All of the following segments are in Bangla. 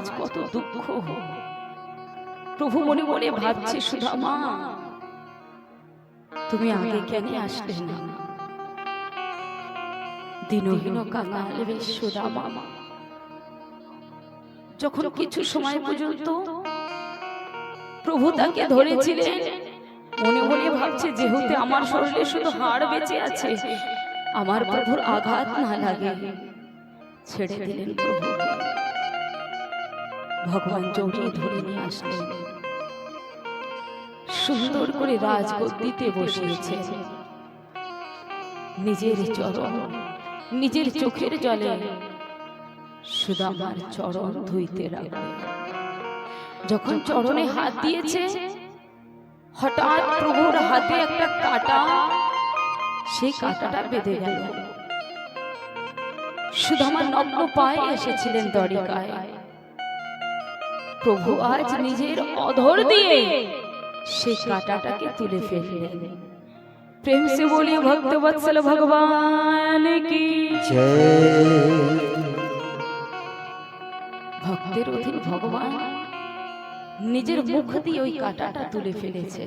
আজ কত দুঃখ। প্রভু মনে মনে ভাবছে সুদামা তুমি আগে কেন আসলে না? দিনহীন সুদামা যখন কিছু সময় পর্যন্ত প্রভু তাকে ধরেছিলেন, মনে মনে ভাবছে, যেহেতু আমার শরীরে শুধু হাড় বেঁচে আছে, আমার প্রভুর আঘাত না লাগে। ছেড়ে দিলেন প্রভুকে। ভগবান জড়িয়ে ধরে নিয়ে আসলেন। সুন্দর করে রাজগদ্দিতে বসিয়েছে। নিজের চরণ, নিজের চোখের জলে সুদামার চরণ ধুইতে রাখলেন যখন চরণে হাত দিয়েছে, হঠাৎ প্রভুর হাতে একটা কাটা সেই কাটাটা বেঁধে গেল। সুদামা নগ্ন পায়ে এসেছিলেন দরিকায় প্রভু আজ নিজের অধর দিয়ে সেই কাটাটাকে তুলে ফেললেন। প্রেম সে বলি ভক্ত বৎসল, ভগবান কি? ভক্তের অধীন ভগবান নিজের মুখ দিয়ে ওই কাটাটা তুলে ফেলেছে।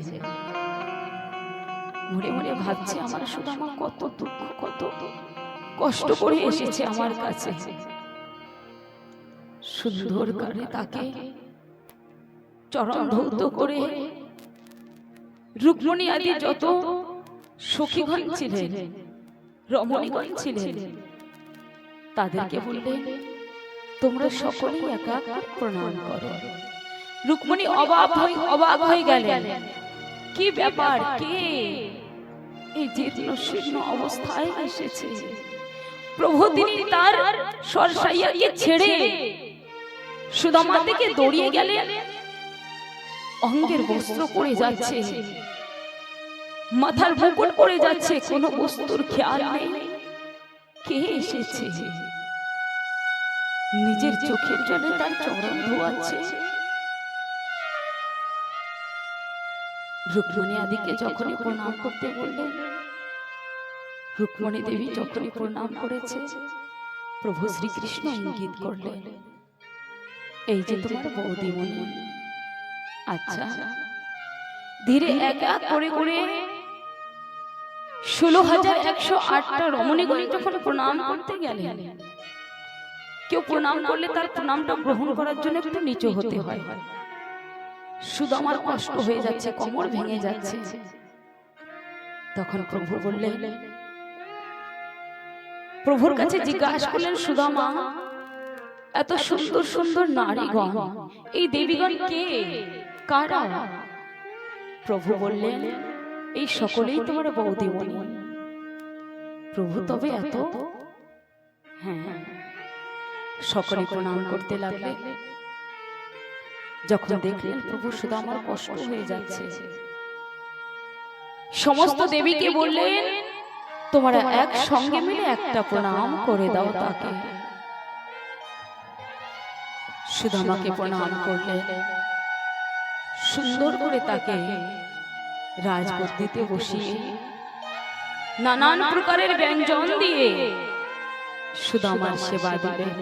মনে মনে ভাবছে, আমার আমার কত দুঃখ, কত কষ্ট করে এসেছে আমার কাছে। সুন্দর করে তাকে চরণ ধৌত করে রুক্মণী আদি যত সখীগণ ছিলেন রমণীগণ ছিলেন তাদেরকে বললেন তোমরা সকলেই একা প্রণাম করো। রুক্মণী অবাক হয়ে অবাক হয়ে গেলেন। কি ব্যাপার? কে? এই জীর্ণ শীর্ণ অবস্থায় এসেছে। প্রভু তিনি তার সরসাইয়াকে ছেড়ে সুদামা থেকে দৌড়িয়ে গেলেন। অঙ্গের বস্ত্র পড়ে যাচ্ছে। মাথার মুকুট পড়ে যাচ্ছে কোনো বস্তুর খেয়াল নেই। কে এসেছে? নিজের চোখের জলে তার চরণ ধোয়াচ্ছে। রুক্মণী আদিকে যখনই প্রণাম করতে বললেন রুক্মণী দেবী যখনই প্রণাম করেছে প্রভু শ্রীকৃষ্ণ ইঙ্গিত করলেন এই যে তোমার বৌদিমণি আচ্ছা। ধীরে এক এক করে করে ষোলো হাজার একশো আটটা রমণীগণী যখন প্রণাম করতে গেলেন। কেউ প্রণাম করলে তার প্রণামটা গ্রহণ করার জন্য একটু নিচু হতে হয়। শুধু আমার কষ্ট হয়ে যাচ্ছে কোমর ভেঙে যাচ্ছে। তখন প্রভু বললেন প্রভুর কাছে জিজ্ঞাসা করলেন সুদামা এত সুন্দর সুন্দর নারীগণ এই দেবীগণ কে? কারা? প্রভু বললেন এই সকলেই তোমার বৌদিমণি। প্রভু তবে এত? হ্যাঁ। সকলে প্রণাম করতে লাগলেন যখন দেখলেন প্রভু শুধু আমার কষ্ট হয়ে যাচ্ছে। সমস্ত দেবীকে বললেন তোমরা এক সঙ্গে মিলে একটা প্রণাম করে দাও তাকে। সুদামাকে প্রণাম করলেন। সুন্দর করে তাকে রাজগদ্দিতে বসিয়ে নানান প্রকারের ব্যঞ্জন দিয়ে সুদামার সেবা দিলেন।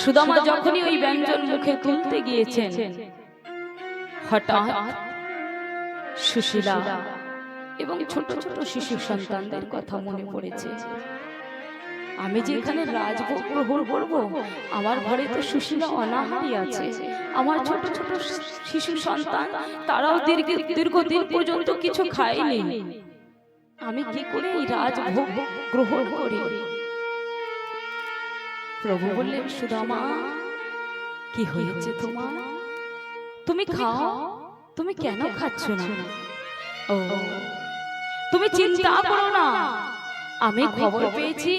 সুদামা যখনই ওই ব্যঞ্জন মুখে তুলতে গিয়েছেন, হঠাৎ সুশীলা এবং ছোট ছোট শিশু সন্তানদের কথা মনে পড়েছে। আমি যে এখানে রাজভোগ গ্রহণ করব আমার ঘরে তো সুশীলা অনাহারি আছে। আমার ছোট ছোট শিশু সন্তান তারাও দীর্ঘ দীর্ঘদিন পর্যন্ত কিছু খায়নি। আমি কি করে এই রাজভোগ গ্রহণ করি? প্রভু বললেন সুদামা কি হয়েছে তোমার? তুমি খাও তুমি কেন খাচ্ছ না? ও তুমি চিন্তা করো না। আমি খবর পেয়েছি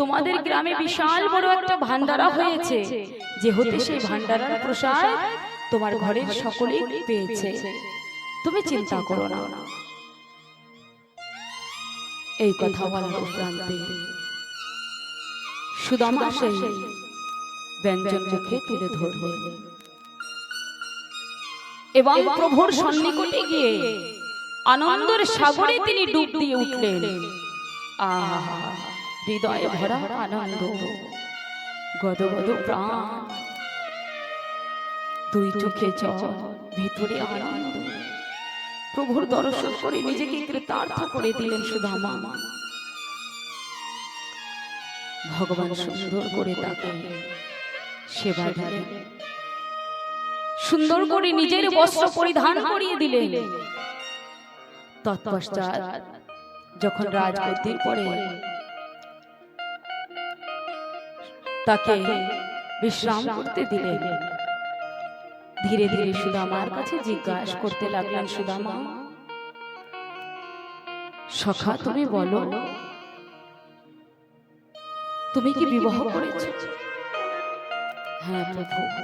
তোমাদের গ্রামে বিশাল বড় একটা ভান্ডারা হয়েছে যেহেতু সেই ভান্ডারার প্রসাদ তোমার ঘরের সকলেই পেয়েছে। তুমি চিন্তা করো না। এই কথা বলার উপরান্তে সুদামা সেই ব্যঞ্জন মুখে তুলে এবং প্রভুর সন্নিকটে গিয়ে আনন্দের সাগরে তিনি ডুব দিয়ে উঠলেন। আহা। হৃদয়ে ভরা আনন্দ গদ গদ প্রাণ দুই চোখে জল ভিতরে আনন্দ প্রভুর দর্শন করে নিজেকে কৃতার্থ করে দিলেন সুধামা ভগবান সুন্দর করে তাকে সেবা দিলেন সুন্দর করে নিজের বস্ত্র পরিধান করিয়ে দিলেন তৎপশ্চাৎ যখন রাজগদ্দির পরে তাকে বিশ্রাম করতে দিলেন। ধীরে ধীরে সুদামার কাছে জিজ্ঞাসা করতে লাগলেন সুদামা সখা তুমি বলো তুমি কি বিবাহ করেছ? হ্যাঁ প্রভু।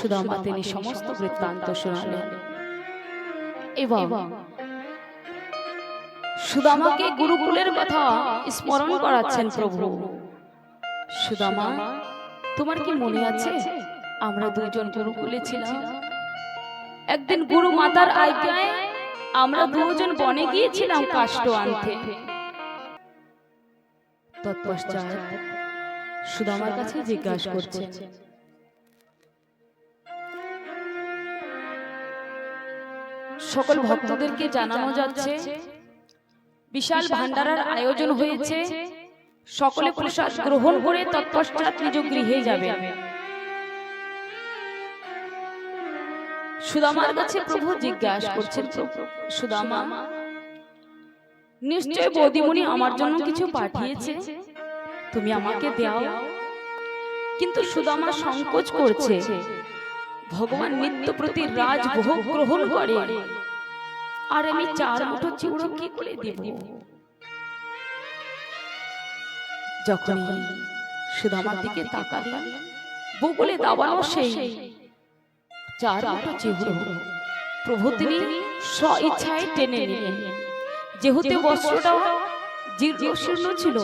সুদামা তিনি সমস্ত বৃত্তান্ত শোনালেন। এবং সুদামাকে গুরুকুলের কথা স্মরণ করাচ্ছেন প্রভু। সুদামা তোমার কি মনে আছে? আমরা দুজন গুরুকুলে ছিলাম একদিন গুরু মাতার আজ্ঞায় আমরা দুজন বনে গিয়েছিলাম কাষ্ট আনতে। তৎপশ্চাৎ সুদামার কাছে জিজ্ঞাসা করছে। সকল ভক্তদেরকে জানানো যাচ্ছে বিশাল ভান্ডারার আয়োজন হয়েছে। সকলে প্রসাদ গ্রহণ করে তৎপশ্চাৎ নিজ গৃহে যাবে সুদামার কাছে প্রভু জিজ্ঞাসা করছেন সুদামা নিশ্চয় বৌদিমণি আমার জন্য কিছু পাঠিয়েছে? তুমি আমাকে দাও। কিন্তু সুদামা সংকোচ করছে। ভগবান নিত্য প্রতি রাজ রাজভোগ গ্রহণ করে। আর আমি চার মুঠো চিউড়ো কি করে দেব? যখন সুদামার দিকে তাকালেন বগুলে দাবানো সেই চার মুঠো চিউড়ো প্রভু তিনি স্ব ইচ্ছায় টেনে নিলেন। যেহেতু বস্ত্রটা জীর্ণ ছিল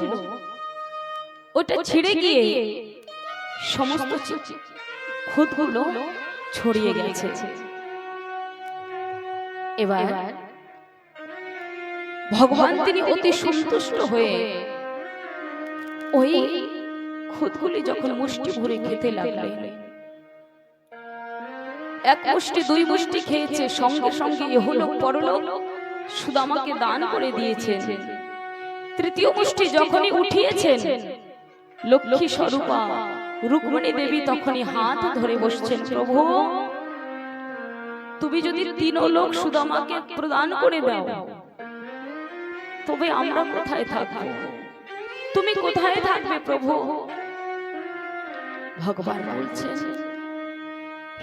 ওটা ছিঁড়ে গিয়ে সমস্ত খুদগুলো ছড়িয়ে গেছে। এবার ভগবান তিনি অতি সন্তুষ্ট হয়ে ওই খুদগুলি যখন মুষ্টি ভরে খেতে লাগলেন এক মুষ্টি, দুই মুষ্টি খেয়েছে, সঙ্গে সঙ্গে এহলোক পরলোক সুদামাকে দান করে দিয়েছেন। তৃতীয় মুষ্টি যখনই উঠিয়েছেন, লক্ষ্মী স্বরূপা, রুক্মিণী দেবী তখনই হাত ধরে বসছেন, প্রভু, তুমি যদি তিন লোক সুদামাকে প্রদান করে দাও, তবে আমরা কোথায় থাকব? তুমি কোথায় থাকবে প্রভু ভগবান বলছেন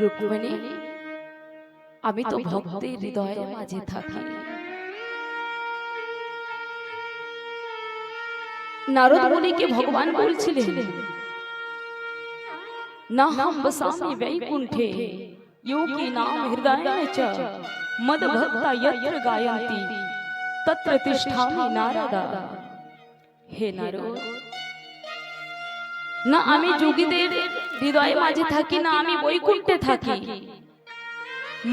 রুক্মিণী আমি তো ভক্তের হৃদয়ের মাঝে থাকি নারদ মুনিকে ভগবান বলছিলেন না হাম বসামি বৈকুণ্ঠে योगी नाम हृदय च मद भक्ता यत्र गायन्ति तत्र तिष्ठामि नारदा হে নারদ না আমি যোগীদের হৃদয়ে মাঝে থাকি না আমি বৈকুণ্ঠে থাকি।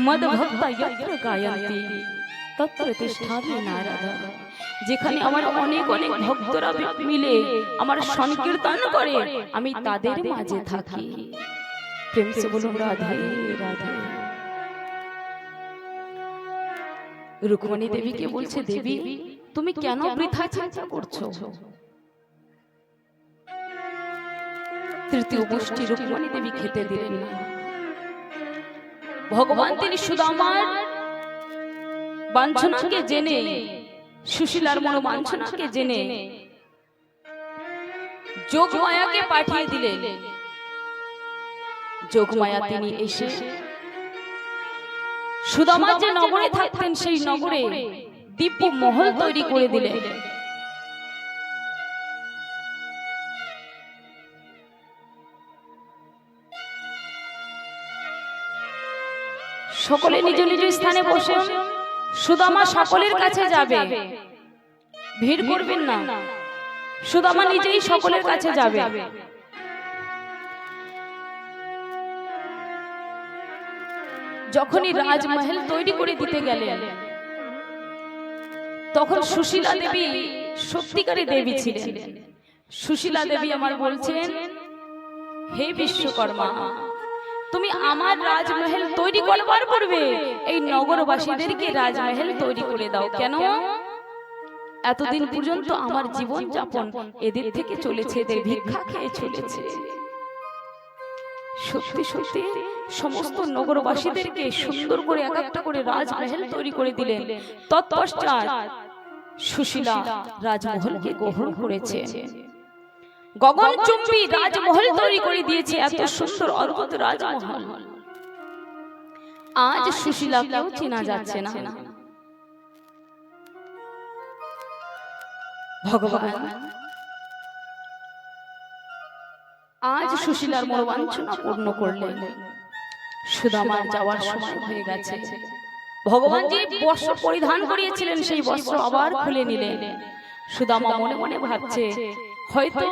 মদ ভক্তা যত্র গায়ন্তি তত্র তিষ্ঠামি নারদা। যেখানে আমার অনেক অনেক ভক্তরা মিলে আমার সংকীর্তন করে আমি তাদের মাঝে থাকি। প্রেম সে বলুন রাধে রাধে। রুক্মণী দেবীকে বলছে দেবী তুমি কেন বৃথা চিন্তা করছ? তৃতীয় গোষ্ঠী রুক্মণী দেবী খেতে দিলেন না। ভগবান তিনি সুদামার বাঞ্ছনাকে জেনে সুশীলার মনো বাঞ্ছনাকে জেনে যোগমায়াকে পাঠিয়ে দিলেন। যোগমায়া তিনি এসে সুদামা যে নগরে থাকতেন সেই নগরে দিব্য মহল তৈরি করে দিলেন সকলে নিজ নিজ স্থানে বসে সুদামা সকলের কাছে যাবে। ভিড় করবেন না। সুদামা নিজেই সকলের কাছে যাবে। যখনই রাজমহল তৈরি করে দিতে গেলেন। তখন সুশীলা দেবী সত্যিকারী দেবী ছিলেন। সুশীলা দেবী আমার বলছেন হে বিশ্বকর্মা তুমি আমার রাজমহল তৈরি করবার পূর্বে এই নগরবাসীদেরকে রাজমহল তৈরি করে দাও। কেন? এতদিন পর্যন্ত আমার জীবন যাপন এদের থেকে চলেছে এদের ভিক্ষা খেয়ে চলেছে। সত্যি সত্যি সমস্ত নগরবাসীদেরকে সুন্দর করে এক একটা করে রাজমহল তৈরি করে দিলেন। তৎপশ্চাৎ সুশীলা রাজমহলকে গ্রহণ করেছে। গগনচুম্বী রাজমহল তৈরি করে দিয়েছে এত সুন্দর অদ্ভুত রাজমহল। আজ সুশীলাকেও চেনা যাচ্ছে না। ভগবান আজ সুশীলার মনোবাঞ্ছনা পূর্ণ করলেন সুদামার যাওয়ার সময় হয়ে গেছে। ভগবান যে বস্ত্র পরিধান করিয়েছিলেন সেই বস্ত্র আবার খুলে নিলেন। সুদামা মনে মনে ভাবছে হয়তো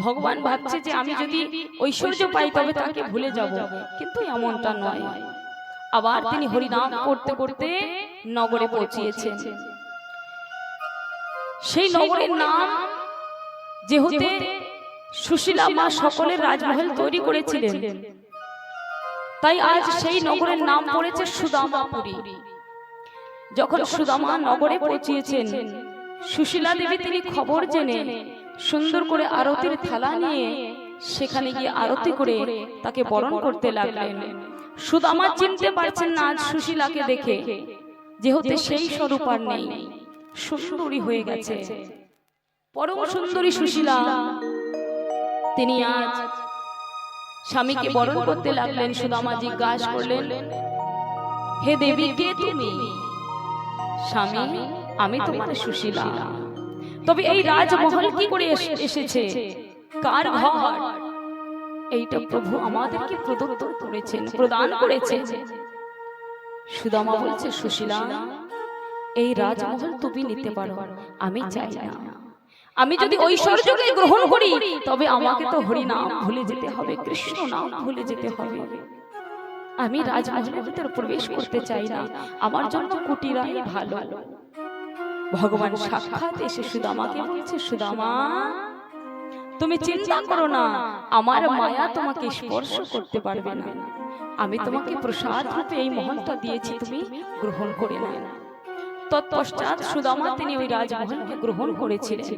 ভগবান ভাবছে যে আমি যদি ঐশ্বর্য পাই তবে তাকে ভুলে যাব। কিন্তু এমনটা নয়। আবার তিনি হরিনাম করতে করতে নগরে পৌঁছিয়েছেন। সেই নগরের নাম যেহেতু সুশীলা মা সকলের রাজমহল তৈরি করেছিলেন। তাই আজ সেই নগরের নাম পড়েছে সুদামাপুরী যখন সুদামা নগরে পৌঁছিয়েছেন সুশীলা দেবী তিনি খবর জেনে সুন্দর করে আরতির থালা নিয়ে সেখানে গিয়ে আরতি করে তাকে বরণ করতে লাগলেন। সুদামা চিনতে পারছেন না আজ সুশীলাকে দেখে। যেহেতু সেই স্বরূপ আর নেই। সুন্দরী হয়ে গেছে। পরম সুন্দরী সুশীলা। তিনি আজ স্বামীকে বরণ করতে লাগলেন সুদামা জিজ্ঞাসা করলেন। হে দেবী কে তুমি? স্বামী আমি তোমার সুশীলা। তবে এই রাজমহল কি করে এসেছে? কার ঘর? এইটা প্রভু আমাদেরকে প্রদত্ত করেছেন প্রদান করেছেন। সুদামা বলছে সুশীলা এই রাজমহল তুমি নিতে পারো আমি চাই না। আমি যদি ঐশ্বর্যকে গ্রহণ করি তবে আমাকে তো হরি নাম ভুলে যেতে হবে কৃষ্ণ নাম ভুলে যেতে হবে। আমি রাজমহলের ভিতরে প্রবেশ করতে চাই না আমার জন্য কুটিরাই ভালো। ভগবান সাক্ষাৎ এসে সুদামাকে বলছে সুদামা তুমি চিন্তা করো না আমার মায়া তোমাকে স্পর্শ করতে পারবে না। আমি তোমাকে প্রসাদ রূপে এই মহলটা দিয়েছি তুমি গ্রহণ করে না তৎপশ্চাৎ সুদামা তিনি ওই রাজমহলকে গ্রহণ করেছিলেন।